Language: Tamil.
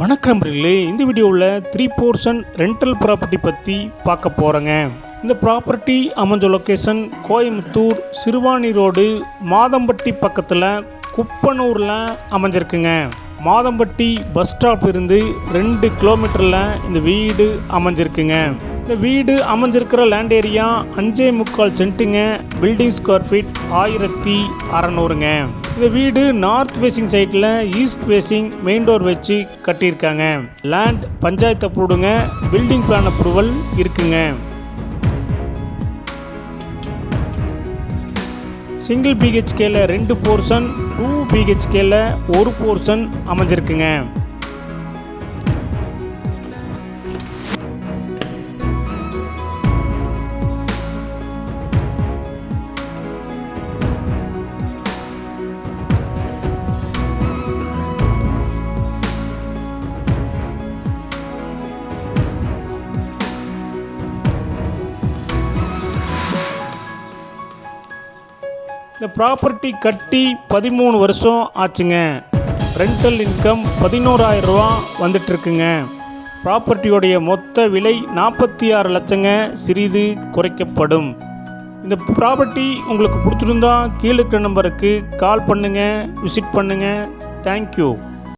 வணக்கம் நண்பர்களே. இந்த வீடியோவில் த்ரீ போர்ஷன் ரெண்டல் ப்ராப்பர்ட்டி பற்றி பார்க்க போகிறேங்க இந்த ப்ராப்பர்ட்டி அமைஞ்ச லொக்கேஷன் கோயம்புத்தூர் சிறுவாணி ரோடு மாதம்பட்டி பக்கத்தில் குப்பனூரில் அமைஞ்சிருக்குங்க. மாதம்பட்டி பஸ் ஸ்டாப் இருந்து ரெண்டு கிலோமீட்டரில் இந்த வீடு அமைஞ்சிருக்குங்க. இந்த வீடு அமைஞ்சிருக்கிற லேண்ட் ஏரியா அஞ்சே முக்கால் சென்ட்டுங்க. பில்டிங் ஸ்கொயர் ஃபீட் ஆயிரத்தி அறநூறுங்க. இந்த வீடு நார்த் ஃபேசிங் சைட்டில் ஈஸ்ட் ஃபேசிங் மெயின் டோர் வச்சு கட்டியிருக்காங்க. லேண்ட் பஞ்சாயத்து அப்ரூவ்டுங்க. பில்டிங் பிளான் அப்ரூவல் இருக்குங்க. சிங்கிள் பிஹெச்கேல ரெண்டு போர்ஷன் டூ பிஹெச்கேல ஒரு போர்ஷன் அமைஞ்சிருக்குங்க. இந்த ப்ராப்பர்ட்டி கட்டி பதிமூணு வருஷம் ஆச்சுங்க. ரெண்டல் இன்கம் பதினோராயிரம் ரூபா ப்ராப்பர்ட்டியோடைய மொத்த விலை நாற்பத்தி ஆறு லட்சங்க. சிறிது குறைக்கப்படும். இந்த ப்ராப்பர்ட்டி உங்களுக்கு பிடிச்சிருந்தா கீழே இருக்கிற நம்பருக்கு கால் பண்ணுங்கள் விசிட் பண்ணுங்கள் தேங்க்யூ